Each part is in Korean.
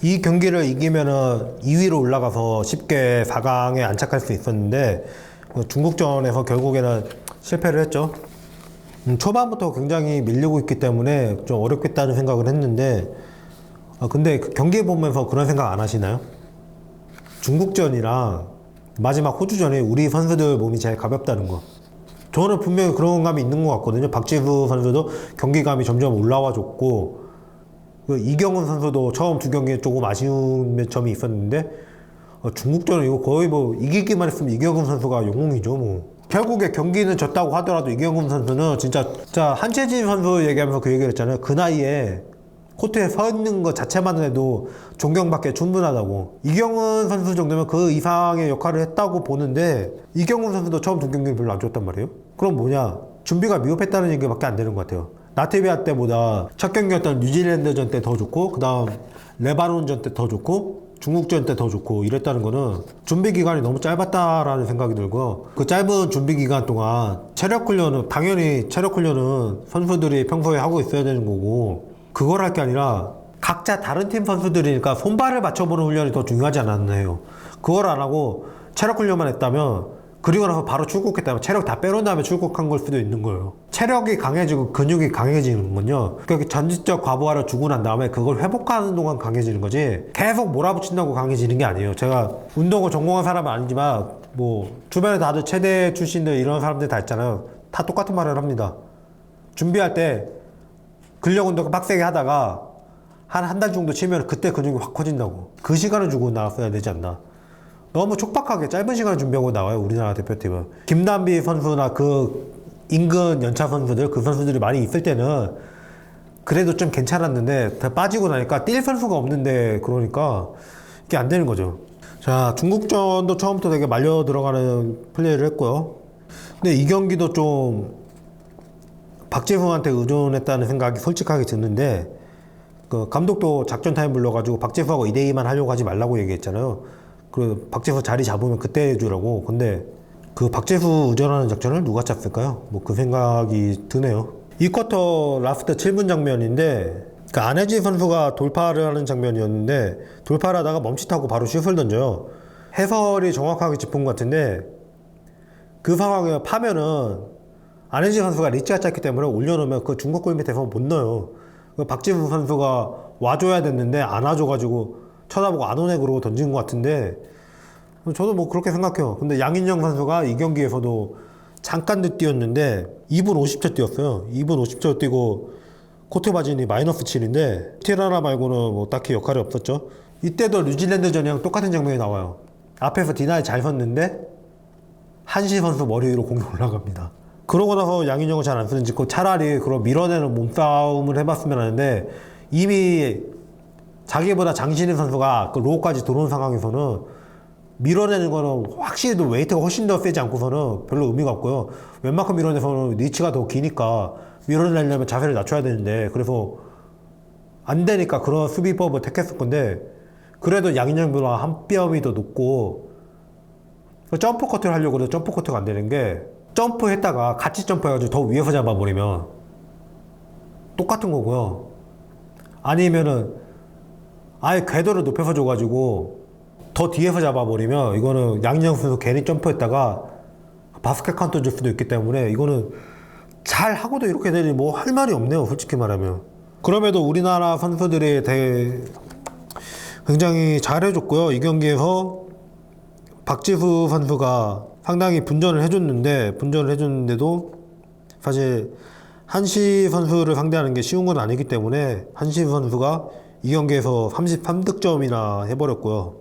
이 경기를 이기면은 2위로 올라가서 쉽게 4강에 안착할 수 있었는데 그 중국전에서 결국에는 실패를 했죠. 음, 초반부터 굉장히 밀리고 있기 때문에 좀 어렵겠다는 생각을 했는데 아, 근데 그 경기 보면서 그런 생각 안 하시나요? 중국전이랑 마지막 호주전이 우리 선수들 몸이 제일 가볍다는 거. 저는 분명히 그런 감이 있는 것 같거든요. 박지수 선수도 경기감이 점점 올라와 줬고 그 이경훈 선수도 처음 두 경기에 조금 아쉬운 점이 있었는데 어, 중국전은 이거 거의 뭐 이기기만 했으면 이경훈 선수가 영웅이죠 뭐. 결국에 경기는 졌다고 하더라도 이경훈 선수는 진짜 자 한채진 선수 얘기하면서 그 얘기를 했잖아요. 그 나이에 코트에 서 있는 것 자체만 해도 존경받기에 충분하다고. 이경훈 선수 정도면 그 이상의 역할을 했다고 보는데 이경훈 선수도 처음 두 경기를 별로 안 좋았단 말이에요. 그럼 뭐냐? 준비가 미흡했다는 얘기밖에 안 되는 것 같아요. 나테비아 때보다 첫 경기였던 뉴질랜드전 때 더 좋고 그다음 레바논전 때 더 좋고 중국전 때 더 좋고 이랬다는 거는 준비 기간이 너무 짧았다라는 생각이 들고 그 짧은 준비 기간 동안 체력 훈련은 당연히 체력 훈련은 선수들이 평소에 하고 있어야 되는 거고 그걸 할 게 아니라 각자 다른 팀 선수들이니까 손발을 맞춰보는 훈련이 더 중요하지 않았나요? 그걸 안 하고 체력 훈련만 했다면 그리고 나서 바로 출국했다면 체력 다 빼놓은 다음에 출국한 걸 수도 있는 거예요. 체력이 강해지고 근육이 강해지는 건요. 그러니까 전지적 과부하를 주고 난 다음에 그걸 회복하는 동안 강해지는 거지. 계속 몰아붙인다고 강해지는 게 아니에요. 제가 운동을 전공한 사람은 아니지만 뭐 주변에 다들 체대 출신들 이런 사람들 다 있잖아요. 다 똑같은 말을 합니다. 준비할 때 근력 운동 빡세게 하다가 한 한 달 정도 치면 그때 근육이 확 커진다고. 그 시간을 주고 나왔어야 되지 않나. 너무 촉박하게 짧은 시간을 준비하고 나와요 우리나라 대표팀은. 김남비 선수나 그 인근 연차 선수들 그 선수들이 많이 있을 때는 그래도 좀 괜찮았는데 다 빠지고 나니까 뛸 선수가 없는데 그러니까 이게 안 되는 거죠. 자 중국전도 처음부터 되게 말려 들어가는 플레이를 했고요. 근데 이 경기도 좀 박재훈한테 의존했다는 생각이 솔직하게 드는데 그 감독도 작전 타임 불러가지고 박재수하고 2대2만 하려고 하지 말라고 얘기했잖아요. 그 박재수 자리 잡으면 그때 해주라고. 근데 그 박재수 의존하는 작전을 누가 짰을까요? 뭐 그 생각이 드네요. 이 쿼터 라스트 7분 장면인데 그 안혜진 선수가 돌파를 하는 장면이었는데 돌파를 하다가 멈칫하고 바로 슛을 던져요. 해설이 정확하게 짚은 것 같은데 그 상황에 파면은 안혜진 선수가 리치가 짧기 때문에 올려놓으면 그 중국 골 밑에서 못 넣어요. 그 박지수 선수가 와줘야 됐는데 안 와줘가지고 쳐다보고 안 오네 그러고 던진 것 같은데 저도 뭐 그렇게 생각해요. 근데 양인영 선수가 이 경기에서도 잠깐 늦 뛰었는데 2분 50초 뛰었어요. 2분 50초 뛰고 코트 마진이 마이너스 7인데 티라나 말고는 뭐 딱히 역할이 없었죠. 이때도 뉴질랜드전이랑 똑같은 장면이 나와요. 앞에서 디나이 잘 섰는데 한시 선수 머리 위로 공이 올라갑니다. 그러고 나서 양인영을 잘 안 쓰는 짓고 차라리 그런 밀어내는 몸싸움을 해봤으면 하는데 이미 자기보다 장신인 선수가 그 로우까지 들어온 상황에서는 밀어내는 거는 확실히 또 웨이트가 훨씬 더 세지 않고서는 별로 의미가 없고요. 웬만큼 밀어내서는 리치가 더 기니까 밀어내려면 자세를 낮춰야 되는데 그래서 안 되니까 그런 수비법을 택했을 건데 그래도 양인영보다 한 뼘이 더 높고 그 점프 커트를 하려고 해도 점프 커트가 안 되는 게 점프했다가 같이 점프해가지고 더 위에서 잡아버리면 똑같은 거고요. 아니면은 아예 궤도를 높여서 줘가지고 더 뒤에서 잡아버리면 이거는 양양 선수 괜히 점프했다가 바스켓 카운터 줄 수도 있기 때문에 이거는 잘 하고도 이렇게 되니 뭐 할 말이 없네요. 솔직히 말하면. 그럼에도 우리나라 선수들이 되게 굉장히 잘해줬고요. 이 경기에서 박지수 선수가 상당히 분전을 해줬는데 분전을 해줬는데도 사실 한시 선수를 상대하는 게 쉬운 건 아니기 때문에 한시 선수가 이 경기에서 33득점이나 해버렸고요.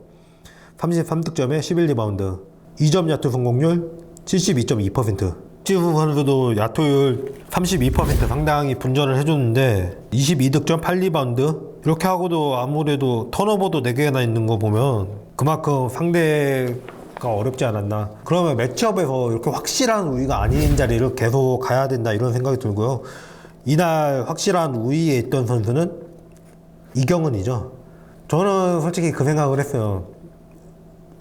33득점에 11리바운드, 2점 야투 성공률 72.2%. 지수 선수도 야투율 32% 상당히 분전을 해줬는데 22득점 8리바운드 이렇게 하고도 아무래도 턴오버도 4개나 있는 거 보면 그만큼 상대가 어렵지 않았나 그러면 매치업에서 이렇게 확실한 우위가 아닌 자리를 계속 가야 된다 이런 생각이 들고요 이날 확실한 우위에 있던 선수는 이경은이죠. 저는 솔직히 그 생각을 했어요.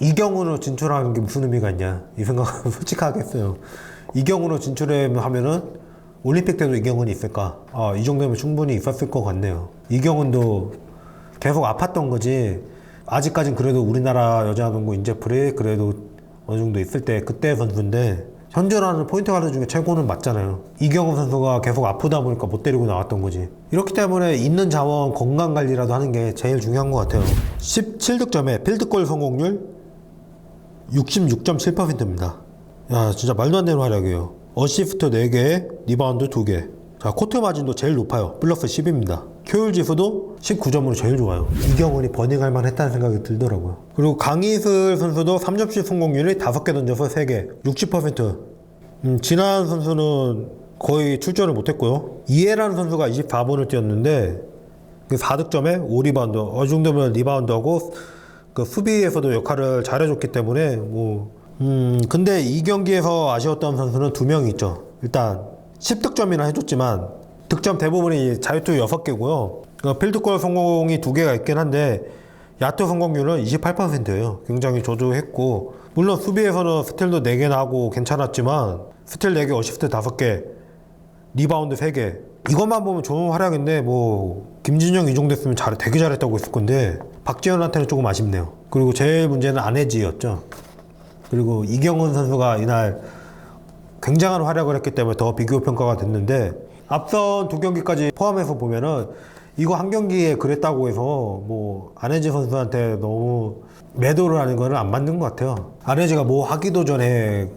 이경으로 진출하는 게 무슨 의미가 있냐 이 생각은 솔직하게 했어요. 이경으로 진출하면은 올림픽 때도 이경은이 있을까? 아, 이 정도면 충분히 있었을 것 같네요. 이경은도 계속 아팠던 거지. 아직까진 그래도 우리나라 여자 농구 인재풀이 그래도 어느 정도 있을 때 그때 선수인데 현존하는 포인트 가드 중에 최고는 맞잖아요. 이경호 선수가 계속 아프다 보니까 못 데리고 나왔던 거지. 이렇기 때문에 있는 자원 건강 관리라도 하는 게 제일 중요한 것 같아요. 17득점에 필드골 성공률 66.7%입니다. 야, 진짜 말도 안 되는 활약이에요. 어시스트 4개, 리바운드 2개. 자, 코트 마진도 제일 높아요. 플러스 10입니다. 효율 지수도 19점으로 제일 좋아요. 이경은이 버닝할 만 했다는 생각이 들더라고요. 그리고 강희슬 선수도 3점슛 성공률이 5개 던져서 3개, 60%. 음, 진한 선수는 거의 출전을 못했고요. 이해라는 선수가 24번을 뛰었는데, 그 4득점에 5리바운드. 어이 정도면 리바운드하고 그 수비에서도 역할을 잘해줬기 때문에 뭐 음, 근데 이 경기에서 아쉬웠던 선수는 두명 있죠. 일단 10득점이나 해줬지만 득점 대부분이 자유투 6개고요. 그 필드골 성공이 두 개가 있긴 한데 야투 성공률은 28%예요. 굉장히 저조했고 물론 수비에서는 스틸도 4개나 하고 괜찮았지만 스틸 4개, 어시스트 5개, 리바운드 3개. 이것만 보면 좋은 활약인데 뭐 김진영 이 정도 했으면 잘 되게 잘했다고 했을 건데 박지현한테는 조금 아쉽네요. 그리고 제일 문제는 안혜지였죠. 그리고 이경은 선수가 이날 굉장한 활약을 했기 때문에 더 비교 평가가 됐는데 앞선 두 경기까지 포함해서 보면은 이거 한 경기에 그랬다고 해서 뭐 안혜지 선수한테 너무 매도를 하는 거는 안 맞는 것 같아요. 안혜지가 뭐 하기도 전에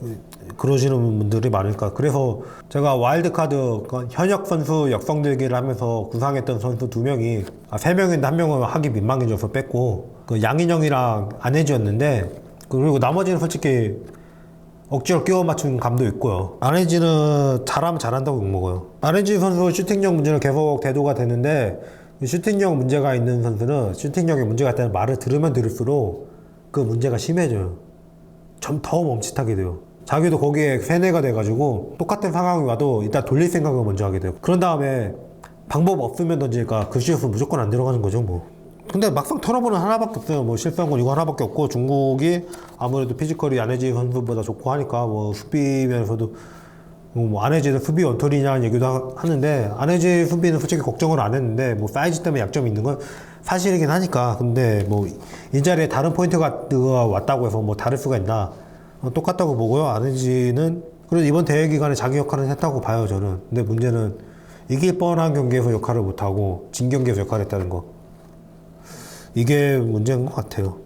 그러시는 분들이 많으니까 그래서 제가 와일드카드 그 현역 선수 역성 들기를 하면서 구상했던 선수 두 명이 아, 세 명인데 한 명은 하기 민망해져서 뺐고 그 양인영이랑 안혜지였는데 그리고 나머지는 솔직히 억지로 끼워 맞춘 감도 있고요. 안혜지는 잘하면 잘한다고 욕먹어요. 안혜지 선수 슈팅력 문제는 계속 대두가 되는데 이 슈팅력 문제가 있는 선수는 슈팅력에 문제가 있다는 말을 들으면 들을수록 그 문제가 심해져요. 좀더 멈칫하게 돼요. 자기도 거기에 세뇌가 돼가지고 똑같은 상황이 와도 일단 돌릴 생각을 먼저 하게 돼요. 그런 다음에 방법 없으면 던지니까 그 슛은 무조건 안 들어가는 거죠, 뭐. 근데 막상 턴오버는 하나밖에 없어요. 뭐 실수한 건 이거 하나밖에 없고 중국이 아무래도 피지컬이 안혜지 선수보다 좋고 하니까 뭐 수비면서도 뭐 안혜지는 수비 원툴이냐는 얘기도 하- 하는데 안혜지 수비는 솔직히 걱정을 안 했는데 뭐 사이즈 때문에 약점이 있는 건 사실이긴 하니까 근데 뭐 이 자리에 다른 포인트가 왔다고 해서 뭐 다를 수가 있나 어, 똑같다고 보고요. 안혜지는 그래도 이번 대회 기간에 자기 역할은 했다고 봐요 저는. 근데 문제는 이길 뻔한 경기에서 역할을 못하고 진 경기에서 역할을 했다는 거. 이게 문제인 것 같아요.